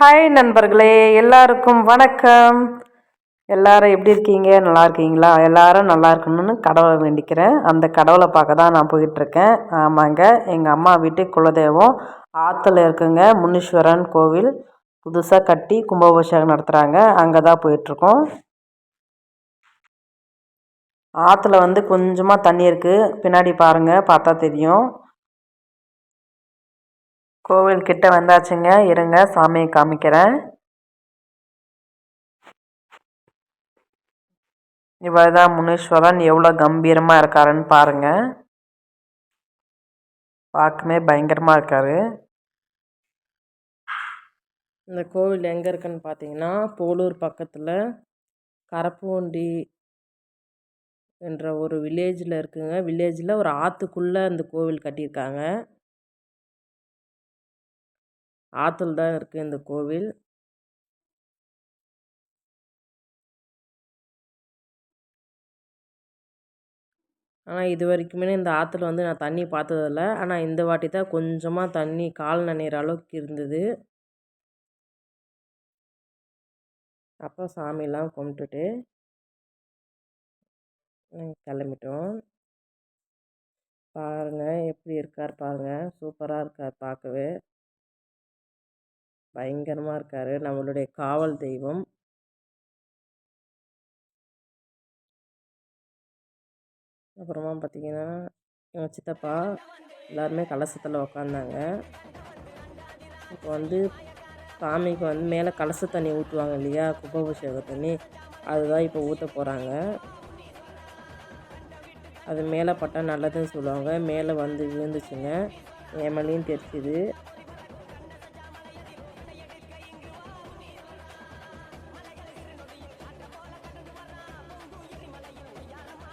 Hi நண்பர்களே. எல்லாருக்கும் வணக்கம். எல்லாரும் எப்படி இருக்கீங்க? நல்லா இருக்கீங்களா? எல்லாரும் நல்லா இருக்கணும்னு கடவுளை வேண்டிக்கிறேன். அந்த கடவுளை பார்க்க தான் நான் போயிட்டுருக்கேன். ஆமாங்க. எங்கள் அம்மா வீட்டு குலதெய்வம் ஆற்றுல இருக்குங்க. முனீஸ்வரன் கோவில். புதுசாக கட்டி கும்பாபிஷேகம் நடத்துகிறாங்க அங்கே தான் போயிட்டுருக்கோம். ஆற்றுல வந்து கொஞ்சமாக தண்ணி இருக்குது பின்னாடி பாருங்கள் பார்த்தா தெரியும். கோவில் கிட்ட வந்தாச்சுங்க. இருங்க சாமியை காமிக்கிறேன். இவர் தான் முனீஸ்வரன். எவ்வளோ கம்பீரமாக இருக்காருன்னு பாருங்கள் பார்க்கவே பயங்கரமாக இருக்கார். இந்த கோவில் எங்கே இருக்குன்னு பார்த்தீங்கன்னா போலூர் பக்கத்தில் கரப்பூண்டி என்ற ஒரு வில்லேஜில் இருக்குங்க. வில்லேஜில் ஒரு ஆற்றுக்குள்ளே அந்த கோவில் கட்டியிருக்காங்க. ஆற்றுல தான் இருக்குது இந்த கோவில். ஆனால் இது வரைக்குமே இந்த ஆற்றுல வந்து நான் தண்ணி பார்த்ததில்ல. ஆனால் இந்த வாட்டி தான் கொஞ்சமாக தண்ணி கால் நனைகிற அளவுக்கு இருந்தது. அப்புறம் சாமியெல்லாம் கும்பிட்டுட்டு கிளம்பிட்டோம். பாருங்கள் எப்படி இருக்கார் பாருங்கள் சூப்பராக இருக்கார் பார்க்கவே. பயங்கரமாக இருக்கார். நம்மளுடைய காவல் தெய்வம். அப்புறமா பார்த்திங்கன்னா எங்கள் சித்தப்பா எல்லாருமே கலசத்தில் உக்காந்தாங்க. இப்போ வந்து சாமிக்கு வந்து மேலே கலச தண்ணி ஊற்றுவாங்க இல்லையா? கும்பாபிஷேக தண்ணி. அதுதான் இப்போ ஊற்ற போகிறாங்க அது மேலே பட்டால் நல்லதுன்னு சொல்லுவாங்க. மேலே வந்து விழுந்துச்சுங்க. ஏமலையும் தெரிச்சுது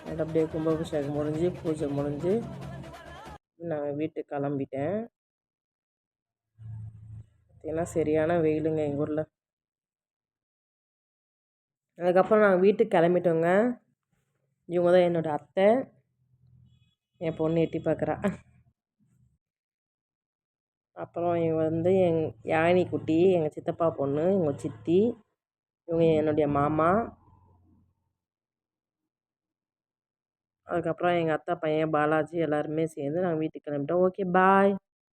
அது அப்படியே கும்பாபிஷேகம் முடிஞ்சு பூஜை முடிஞ்சு நான் வீட்டுக்கு கிளம்பிட்டேன். பார்த்திங்கன்னா சரியான வெயிலுங்க எங்கள் ஊரில். அதுக்கப்புறம் நாங்கள் வீட்டுக்கு கிளம்பிட்டோங்க. இவங்க தான் என்னோடய அத்தை. என் பொண்ணு எட்டி பார்க்குறா. அப்புறம் இவங்க வந்து எங் யானி குட்டி எங்கள் சித்தப்பா பொண்ணு எங்கள் சித்தி இவங்க என்னுடைய மாமா. அதுக்கப்புறம் எங்கள் அத்தை பையன் பாலாஜி எல்லாருமே சேர்ந்து நாங்கள் வீட்டுக்கு கிளம்பிட்டோம். Okay bye